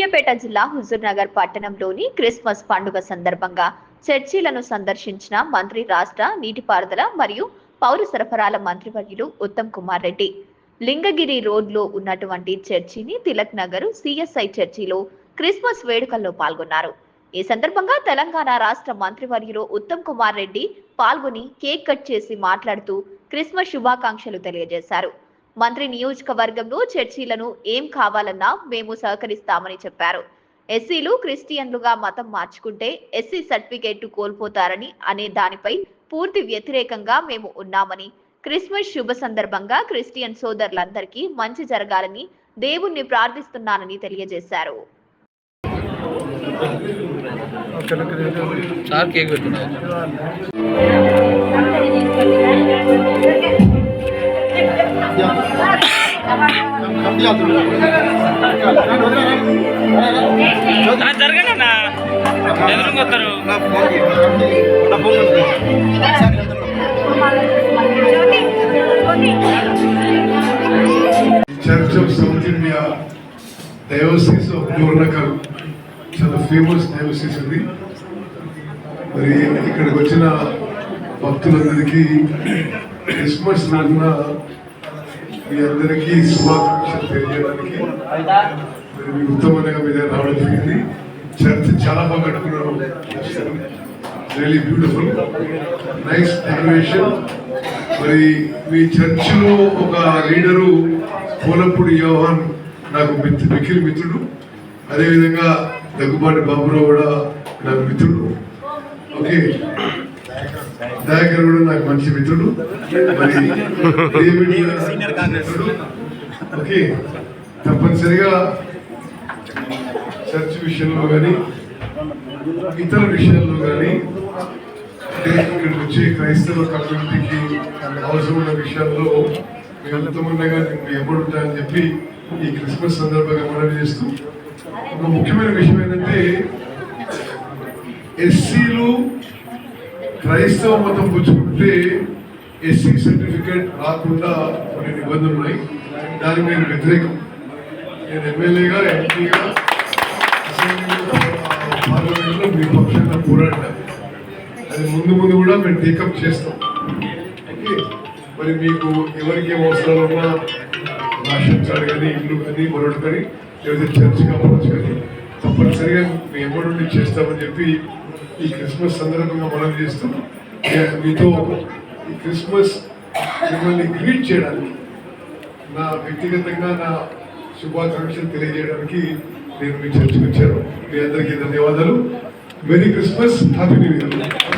సూర్యాపేట జిల్లా హుజూర్నగర్ పట్టణంలోని క్రిస్మస్ పండుగ సందర్భంగా చర్చిలను సందర్శించిన మంత్రి రాష్ట్ర నీటిపారుదల మరియు పౌర సరఫరాల మంత్రివర్యులు ఉత్తమ్ కుమార్ రెడ్డి. లింగగిరి రోడ్లో ఉన్నటువంటి చర్చిని తిలక్ నగర్ సిఎస్ఐ చర్చిలో క్రిస్మస్ వేడుకల్లో పాల్గొన్నారు. ఈ సందర్భంగా తెలంగాణ రాష్ట్ర మంత్రివర్యులు ఉత్తమ్ కుమార్ రెడ్డి పాల్గొని కేక్ కట్ చేసి మాట్లాడుతూ క్రిస్మస్ శుభాకాంక్షలు తెలియజేశారు. మంత్రి నియోజకవర్గంలో చర్చీలను ఏం కావాలన్నా మేము సహకరిస్తామని చెప్పారు. ఎస్సీలు క్రిస్టియన్లుగా మతం మార్చుకుంటే ఎస్సీ సర్టిఫికేట్ కోల్పోతారని అనే దానిపై పూర్తి వ్యతిరేకంగా మేము ఉన్నామని క్రిస్మస్ శుభ సందర్భంగా క్రిస్టియన్ సోదరులందరికీ మంచి జరగాలని దేవుణ్ణి ప్రార్థిస్తున్నానని తెలియజేశారు. పెట్టున్నా జరగండి అన్న. ఎదురుకొస్తారు church of South India diocese of చాలా ఫేమస్ డయోసిస్ అది మరి ఇక్కడికి వచ్చిన భక్తులందరికీ క్రిస్మస్ రోజున మీ అందరికీ శుభాకాంక్షలు తెలియడానికి. మీ ఉత్తమంగా మీద రావడం జరిగింది. చర్చ్ చాలా బాగా కట్టుకున్నారు రియలీ బ్యూటిఫుల్ నైస్ డెకరేషన్ మరి మీ చర్చిలో ఒక లీడరు పూలప్పుడు యోహాన్ నాకు మిత్రు మిక్కిలి మిత్రుడు. అదేవిధంగా దగ్గుబాటి బాబురావు కూడా నాకు మిత్రుడు. ఓకే దయాకర్ కూడా నాకు మంచి మిత్రుడు. ఓకే తప్పనిసరిగా చర్చ్ విషయంలో కానీ ఇతర విషయాల్లో కానీ ఇక్కడికి వచ్చే క్రైస్తవ కమ్యూనిటీకి అవసరం ఉన్న విషయాల్లో మేము ఎంతమందిగా మేము ఎప్పుడుంటామని చెప్పి ఈ క్రిస్మస్ సందర్భంగా మనవి చేస్తూ ఒక ముఖ్యమైన విషయం ఏంటంటే ఎస్సీలు క్రైస్తవ మతం పుచ్చుకుంటే ఎస్సీ సర్టిఫికేట్ రాకుండా కొన్ని నిబంధనలు ఉన్నాయి. దానికి నేను వ్యతిరేకం. నేను ఎమ్మెల్యేగా ఎంపీగా పార్లమెంట్లో మీ పక్షంగా పోరాడినా. అది ముందు ముందు కూడా మేము టేకప్ చేస్తాం. ఓకే? మరి మీకు ఎవరికి ఏం అవసరాలు ఉన్నా రాషన్ కార్డు కానీ ఇల్లు కానీ మరొకటి కానీ లేకపోతే చర్చ్ కావచ్చు కానీ తప్పనిసరిగా మీ ఎమ్మడి చేస్తామని చెప్పి ఈ క్రిస్మస్ సందర్భంగా మనం చేస్తాం. మీతో ఈ క్రిస్మస్ మిమ్మల్ని గ్రీట్ చేయడానికి నా వ్యక్తిగతంగా నా శుభాకాంక్షలు తెలియజేయడానికి నేను మీ చర్చకు వచ్చాను. మీ అందరికీ ధన్యవాదాలు. Merry Christmas happy new year.